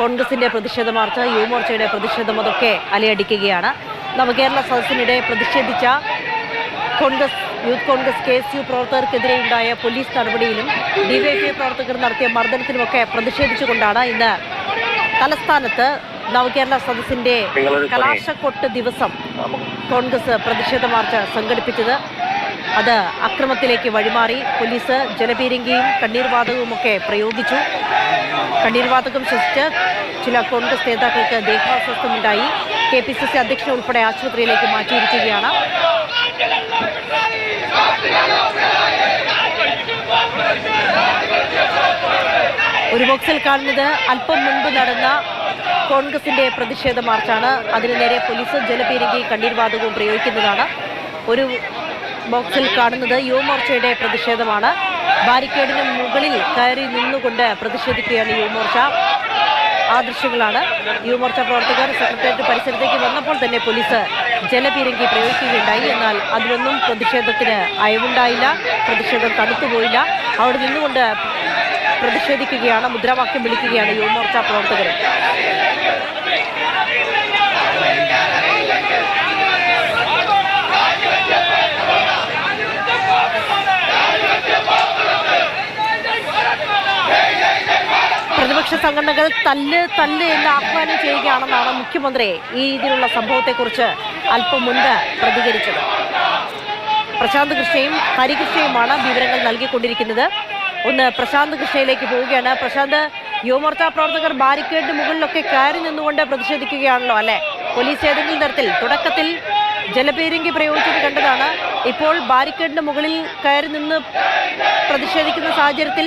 കോൺഗ്രസിന്റെ പ്രതിഷേധ മാർച്ച് യുവമോർച്ചയുടെ പ്രതിഷേധം അതൊക്കെ അലയടിക്കുകയാണ്. നവകേരള സദസ്സിനിടെ പ്രതിഷേധിച്ച Congress youth Congress K S U പ്രവർത്തകർക്കെതിരെ ഉണ്ടായ പോലീസ് നടപടിയിലും ഡിവൈഎഫ്ഐ പ്രവർത്തകർ നടത്തിയ മർദ്ദനത്തിലുമൊക്കെ പ്രതിഷേധിച്ചുകൊണ്ടാണ് ഇന്ന് തലസ്ഥാനത്ത് നവകേരള സദസ്സിന്റെ കലാശക്കൊട്ട് ദിവസം കോൺഗ്രസ് പ്രതിഷേധ മാർച്ച് സംഘടിപ്പിച്ചത്. അത് അക്രമത്തിലേക്ക് വഴിമാറി പോലീസ് ജലപീരങ്കിയും കണ്ണീർവാതകവുമൊക്കെ പ്രയോഗിച്ചു. കണ്ണീർവാതകം ശ്വസിച്ച് ചില കോൺഗ്രസ് നേതാക്കൾക്ക് ദേഹാസ്വസ്ഥമുണ്ടായി. കെ പി സി സി അധ്യക്ഷൻ ഉൾപ്പെടെ ആശുപത്രിയിലേക്ക് മാറ്റിയിരിക്കുകയാണ്. ഒരു ബോക്സിൽ കാണുന്നത് അല്പം മുൻപ് നടന്ന കോൺഗ്രസിന്റെ പ്രതിഷേധ മാർച്ചാണ്. അതിനു നേരെ പോലീസ് ജലപീരങ്കി കണ്ണീർവാതകവും പ്രയോഗിക്കുന്നതാണ്. ഒരു ബോക്സിൽ കാണുന്നത് യുവമോർച്ചയുടെ പ്രതിഷേധമാണ്. ബാരിക്കേഡിന് മുകളിൽ കയറി നിന്നുകൊണ്ട് പ്രതിഷേധിക്കുകയാണ് യുവമോർച്ച ആ ദൃശ്യങ്ങളാണ് യുവമോർച്ച പ്രവർത്തകർ സെക്രട്ടേറിയറ്റ് പരിസരത്തേക്ക് വന്നപ്പോൾ തന്നെ പോലീസ് ജലപീരങ്കി പ്രയോഗിക്കുകയുണ്ടായി. എന്നാൽ അതിലൊന്നും പ്രതിഷേധത്തിന് അയവുണ്ടായില്ല പ്രതിഷേധം തണുത്തുപോയില്ല. അവിടെ നിന്നുകൊണ്ട് പ്രതിഷേധിക്കുകയാണ് മുദ്രാവാക്യം വിളിക്കുകയാണ് യുവമോർച്ച പ്രവർത്തകർ. പ്രതിപക്ഷ സംഘടനകൾ തല്ല് തല്ല് എന്ന് ആഹ്വാനം ചെയ്യുകയാണെന്നാണ് മുഖ്യമന്ത്രി ഈ രീതിയിലുള്ള സംഭവത്തെക്കുറിച്ച് അല്പം മുൻപ് പ്രതികരിച്ചത്. പ്രശാന്ത് കൃഷ്ണയും ഹരികൃഷ്ണയുമാണ് വിവരങ്ങൾ നൽകിക്കൊണ്ടിരിക്കുന്നത്. ഒന്ന് പ്രശാന്ത് കൃഷ്ണയിലേക്ക് പോവുകയാണ്. പ്രശാന്ത് യുവമോർച്ച പ്രവർത്തകർ ബാരിക്കേഡിന് മുകളിലൊക്കെ കയറി നിന്നുകൊണ്ട് പ്രതിഷേധിക്കുകയാണല്ലോ അല്ലെ? പോലീസ് ഏതെങ്കിലും തരത്തിൽ തുടക്കത്തിൽ ജലപീരങ്കി പ്രയോഗിച്ചത് കണ്ടതാണ്. ഇപ്പോൾ ബാരിക്കേഡിന് മുകളിൽ കയറി നിന്ന് പ്രതിഷേധിക്കുന്ന സാഹചര്യത്തിൽ